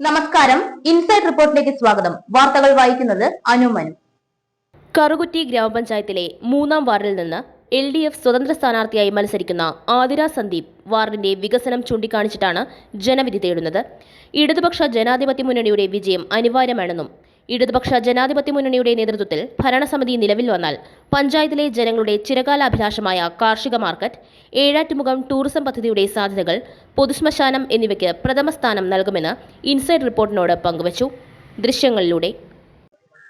നമസ്കാരം. ഇൻസൈഡ് റിപ്പോർട്ടിലേക്ക് സ്വാഗതം. വാർത്തകൾ വായിക്കുന്നത് അനുമനു കറുകുറ്റി ഗ്രാമപഞ്ചായത്തിലെ മൂന്നാം വാർഡിൽ നിന്ന് എൽ ഡി എഫ് സ്വതന്ത്ര സ്ഥാനാർത്ഥിയായി മത്സരിക്കുന്ന ആതിര സന്ദീപ് വാർഡിന്റെ വികസനം ചൂണ്ടിക്കാണിച്ചിട്ടാണ് ജനവിധി തേടുന്നത്. ഇടതുപക്ഷ ജനാധിപത്യ മുന്നണിയുടെ വിജയം അനിവാര്യമാണെന്നും ഇടതുപക്ഷ ജനാധിപത്യ മുന്നണിയുടെ നേതൃത്വത്തിൽ ഭരണസമിതി നിലവിൽ വന്നാൽ പഞ്ചായത്തിലെ ജനങ്ങളുടെ ചിരകാലാഭിലാഷമായ കാർഷിക മാർക്കറ്റ് ഏഴാറ്റുമുഖം ടൂറിസം പദ്ധതിയുടെ സാധ്യതകൾ പൊതുശ്മശാനം എന്നിവയ്ക്ക് പ്രഥമ സ്ഥാനം നൽകുമെന്ന് ഇൻസൈഡ് റിപ്പോർട്ടിനോട് പങ്കുവച്ചു. ദൃശ്യങ്ങളിലൂടെ.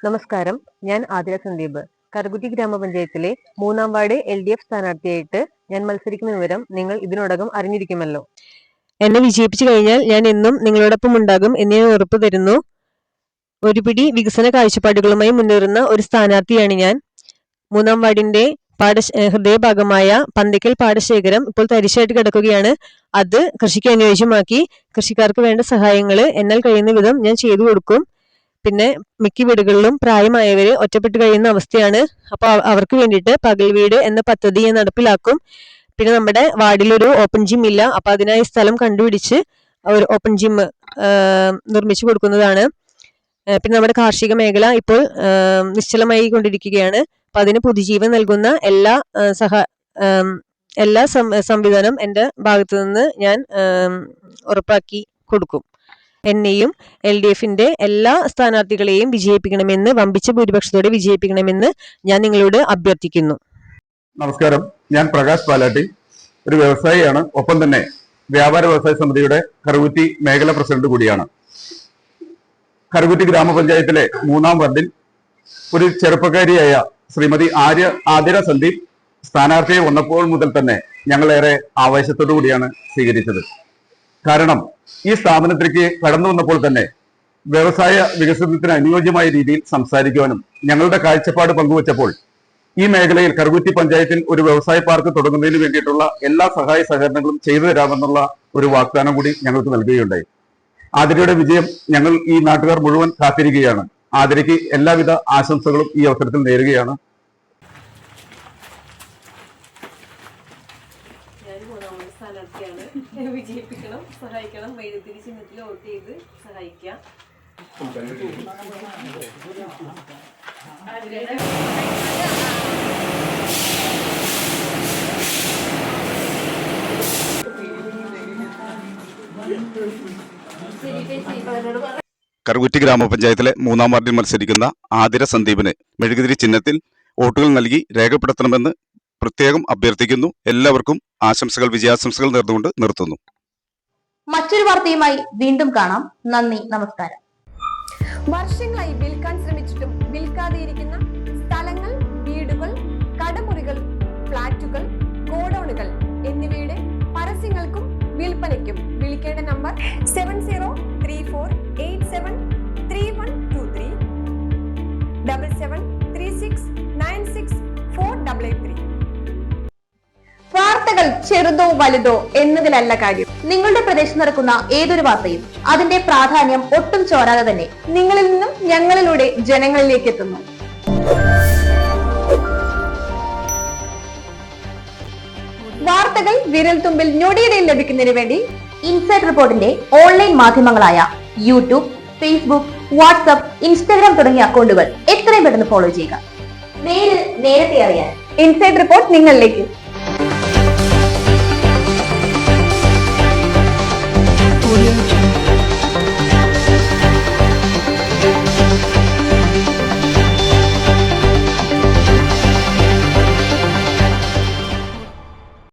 നമസ്കാരം. ഞാൻ ആതിര സന്ദീപ്. കറുകുറ്റി ഗ്രാമപഞ്ചായത്തിലെ മൂന്നാം വാർഡ് എൽ ഡി എഫ് സ്ഥാനാർത്ഥിയായിട്ട് ഞാൻ മത്സരിക്കുന്ന വിവരം നിങ്ങൾ ഇതിനോടകം അറിഞ്ഞിരിക്കുമല്ലോ. എന്നെ വിജയിപ്പിച്ചു കഴിഞ്ഞാൽ ഞാൻ എന്നും നിങ്ങളോടൊപ്പം ഉണ്ടാകും എന്ന് ഉറപ്പ് ഉറപ്പു തരുന്നു. ഒരു പിടി വികസന കാഴ്ചപ്പാടുകളുമായി മുന്നേറുന്ന ഒരു സ്ഥാനാർത്ഥിയാണ് ഞാൻ. മൂന്നാം വാർഡിന്റെ പാടശ ഹൃദയഭാഗമായ പന്തയ്ക്കൽ പാടശേഖരം ഇപ്പോൾ തരിശായിട്ട് കിടക്കുകയാണ്. അത് കൃഷിക്ക് അനുയോജ്യമാക്കി കൃഷിക്കാർക്ക് വേണ്ട സഹായങ്ങൾ എന്നാൽ കഴിയുന്ന വിധം ഞാൻ ചെയ്തു കൊടുക്കും. പിന്നെ മിക്ക വീടുകളിലും പ്രായമായവര് ഒറ്റപ്പെട്ട് കഴിയുന്ന അവസ്ഥയാണ്. അപ്പോൾ അവർക്ക് വേണ്ടിയിട്ട് പകൽ വീട് എന്ന പദ്ധതി ഞാൻ നടപ്പിലാക്കും. പിന്നെ നമ്മുടെ വാർഡിലൊരു ഓപ്പൺ ജിം ഇല്ല. അപ്പൊ അതിനായി സ്ഥലം കണ്ടുപിടിച്ച് ഒരു ഓപ്പൺ ജിം നിർമ്മിച്ചു കൊടുക്കുന്നതാണ്. പിന്നെ നമ്മുടെ കാർഷിക മേഖല ഇപ്പോൾ നിശ്ചലമായി കൊണ്ടിരിക്കുകയാണ് അപ്പൊ അതിന് പുതുജീവൻ നൽകുന്ന എല്ലാ സഹ എല്ലാ സംവിധാനം എന്റെ ഭാഗത്തു നിന്ന് ഞാൻ ഉറപ്പാക്കി കൊടുക്കും. എന്നെയും എൽ ഡി എഫിന്റെ എല്ലാ സ്ഥാനാർത്ഥികളെയും വിജയിപ്പിക്കണമെന്ന് വമ്പിച്ച ഭൂരിപക്ഷത്തോടെ വിജയിപ്പിക്കണമെന്ന് ഞാൻ നിങ്ങളോട് അഭ്യർത്ഥിക്കുന്നു. നമസ്കാരം. ഞാൻ പ്രകാശ് പാലാട്ടി. ഒരു വ്യവസായിയാണ്. ഒപ്പം തന്നെ വ്യാപാര വ്യവസായ സമിതിയുടെ കറുകുറ്റി മേഖല പ്രസിഡന്റ് കൂടിയാണ്. കറുകുറ്റി ഗ്രാമപഞ്ചായത്തിലെ മൂന്നാം വാർഡിൽ ഒരു ചെറുപ്പക്കാരിയായ ശ്രീമതി ആര്യ ആതിര സന്ദീപ് സ്ഥാനാർത്ഥിയെ വന്നപ്പോൾ മുതൽ തന്നെ ഞങ്ങളേറെ ആവേശത്തോടു കൂടിയാണ് സ്വീകരിച്ചത്. കാരണം ഈ സ്ഥാപനത്തിലേക്ക് കടന്നു വന്നപ്പോൾ തന്നെ വ്യവസായ വികസനത്തിന് അനുയോജ്യമായ രീതിയിൽ സംസാരിക്കുവാനും ഞങ്ങളുടെ കാഴ്ചപ്പാട് പങ്കുവച്ചപ്പോൾ ഈ മേഖലയിൽ കറുകുറ്റി പഞ്ചായത്തിൽ ഒരു വ്യവസായ പാർക്ക് തുടങ്ങുന്നതിന് വേണ്ടിയിട്ടുള്ള എല്ലാ സഹായ സഹകരണങ്ങളും ചെയ്തു തരാമെന്നുള്ള ഒരു വാഗ്ദാനം കൂടി ഞങ്ങൾക്ക് നൽകുകയുണ്ടായി. ആതിരയുടെ വിജയം ഞങ്ങൾ ഈ നാട്ടുകാർ മുഴുവൻ കാത്തിരിക്കുകയാണ്. ആതിരയ്ക്ക് എല്ലാവിധ ആശംസകളും ഈ അവസരത്തിൽ നേരുകയാണ്. സഹായിക്കാം വിജയിപ്പിക്കണം സഹായിക്കണം വൈദ്യുതി ചിഹ്നത്തിൽ വോട്ട് ചെയ്ത് സഹായിക്കുക. കറുകുറ്റി ഗ്രാമപഞ്ചായത്തിലെ മൂന്നാം വാർഡിൽ മത്സരിക്കുന്ന ആതിര സന്ദീപിന് മെഴുകുതിരി ചിഹ്നത്തിൽ വോട്ടുകൾ നൽകി രേഖപ്പെടുത്തണമെന്ന് പ്രത്യേകം അഭ്യർത്ഥിക്കുന്നു. എല്ലാവർക്കും ആശംസകൾ വിജയാശംസകൾ നേർന്നുകൊണ്ട് നിർത്തുന്നു. മറ്റൊരു വാർത്തയുമായി വീണ്ടും കാണാം. നന്ദി നമസ്കാരം. വർഷങ്ങളായി വിൽക്കാൻ ശ്രമിച്ചിട്ടും വിൽക്കാതെയിരിക്കുന്ന സ്ഥലങ്ങൾ വിൽപ്പനയ്ക്കും വിളിക്കേണ്ട number seven zero three four eight seven three one two three double seven three six nine six four double eight three വാർത്തകൾ ചെറുതോ വലുതോ എന്നതിലല്ല കാര്യം. നിങ്ങളുടെ പ്രദേശത്ത് നടക്കുന്ന ഏതൊരു വാർത്തയും അതിന്റെ പ്രാധാന്യം ഒട്ടും ചോരാതെ തന്നെ നിങ്ങളിൽ നിന്നും ഞങ്ങളിലൂടെ ജനങ്ങളിലേക്ക് എത്തുന്നു. വാർത്തകൾ വിരൽത്തുമ്പിൽ ഞൊടിയിടയിൽ ലഭിക്കുന്നതിന് വേണ്ടി ഇൻസൈഡ് റിപ്പോർട്ടിന്റെ ഓൺലൈൻ മാധ്യമങ്ങളായ യൂട്യൂബ് ഫേസ്ബുക്ക് വാട്സ്ആപ്പ് ഇൻസ്റ്റാഗ്രാം തുടങ്ങിയ അക്കൗണ്ടുകൾ എത്രയും പെട്ടെന്ന് ഫോളോ ചെയ്യുക. നേരിൽ നേരത്തെ അറിയാൻ ഇൻസൈഡ് റിപ്പോർട്ട് നിങ്ങളിലേക്ക്.